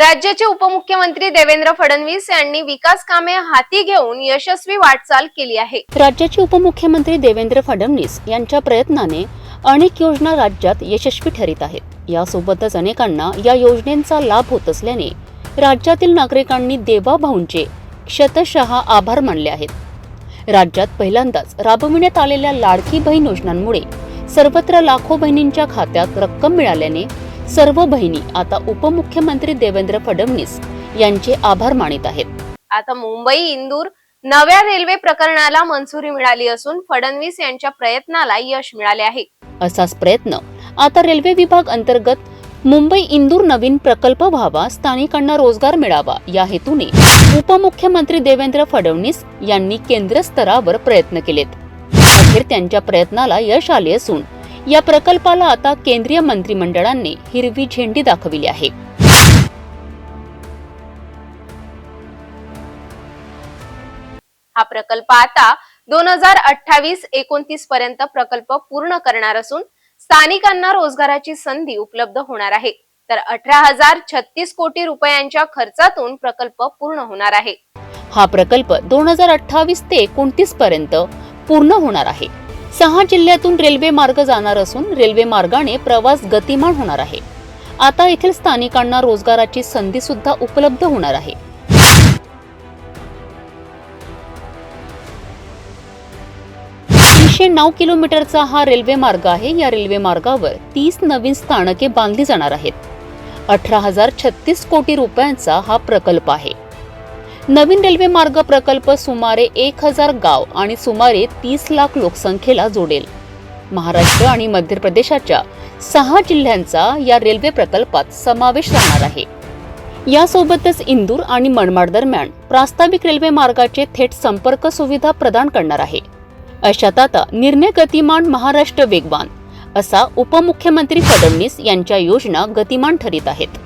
राज्याचे उपमुख्यमंत्री देवेंद्र फडणवीस यांनी विकास कामे हाती घेऊन यशस्वी वाटचाल केली आहे. राज्याचे उपमुख्यमंत्री देवेंद्र फडणवीस यांच्या प्रयत्नाने अनेक योजना राज्यात यशस्वी ठरीत आहेत. यासोबतच अनेकांना या योजनेचा लाभ होत असल्याने राज्यातील नागरिकांनी देवाभाऊंचे शतशः आभार मानले आहेत. राज्यात पहिल्यांदाच राबविण्यात आलेल्या लाडकी बहीण योजनांमुळे सर्वत्र लाखो बहिणींच्या खात्यात रक्कम मिळाल्याने सर्व बहिणी आता उपमुख्यमंत्री देवेंद्र फडणवीस यांचे आभार मानित आहेत. आता मुंबई इंदूर नव्या रेल्वे प्रकरणाला मंजुरी मिळाली असून फडणवीस यांच्या प्रयत्नाला यश मिळाले आहे. असाच प्रयत्न आता रेल्वे विभाग अंतर्गत मुंबई इंदूर नवीन प्रकल्प व्हावा स्थानिकांना रोजगार मिळावा या हेतूने उपमुख्यमंत्री देवेंद्र फडणवीस यांनी केंद्र स्तरावर प्रयत्न केलेत. अखेर त्यांच्या प्रयत्नाला यश आले असून या प्रकल्पाला आता केंद्रीय मंत्रिमंडळाने हिरवी झेंडी दाखविली आहे. हा प्रकल्प आता दोन हजार अठ्ठावीस एकोणतीस पर्यंत प्रकल्प पूर्ण करणार असून स्थानिकांना रोजगाराची संधी उपलब्ध होणार आहे. तर अठरा हजार छत्तीस कोटी रुपयांच्या खर्चातून प्रकल्प पूर्ण होणार आहे. हा प्रकल्प दोन हजार अठ्ठावीस ते एकोणतीस पर्यंत पूर्ण होणार आहे. सहा जिल्ह्यातून रेल्वे मार्ग जाणार असून रेल्वे मार्गाने प्रवास गतिमान होणार आहे. आता येथील स्थानिकांना रोजगाराची संधी सुद्धा उपलब्ध होणार आहे. तीनशे नऊ किलोमीटरचा हा रेल्वे मार्ग आहे. या रेल्वे मार्गावर तीस नवीन स्थानके बांधली जाणार आहेत. अठरा हजार छत्तीस कोटी रुपयांचा हा प्रकल्प आहे. नवीन रेल्वे मार्ग प्रकल्प सुमारे एक हजार गाव आणि सुमारे तीस लाख लोकसंख्येला जोडेल. महाराष्ट्र आणि मध्य प्रदेशाच्या सहा जिल्ह्यांचा या रेल्वे प्रकल्पात समावेश राहणार आहे. यासोबतच इंदूर आणि मनमाड दरम्यान प्रास्ताविक रेल्वे मार्गाचे थेट संपर्क सुविधा प्रदान करणार आहे. अशात आता निर्णय गतिमान महाराष्ट्र वेगवान असा उपमुख्यमंत्री फडणवीस यांच्या योजना गतिमान ठरीत आहेत.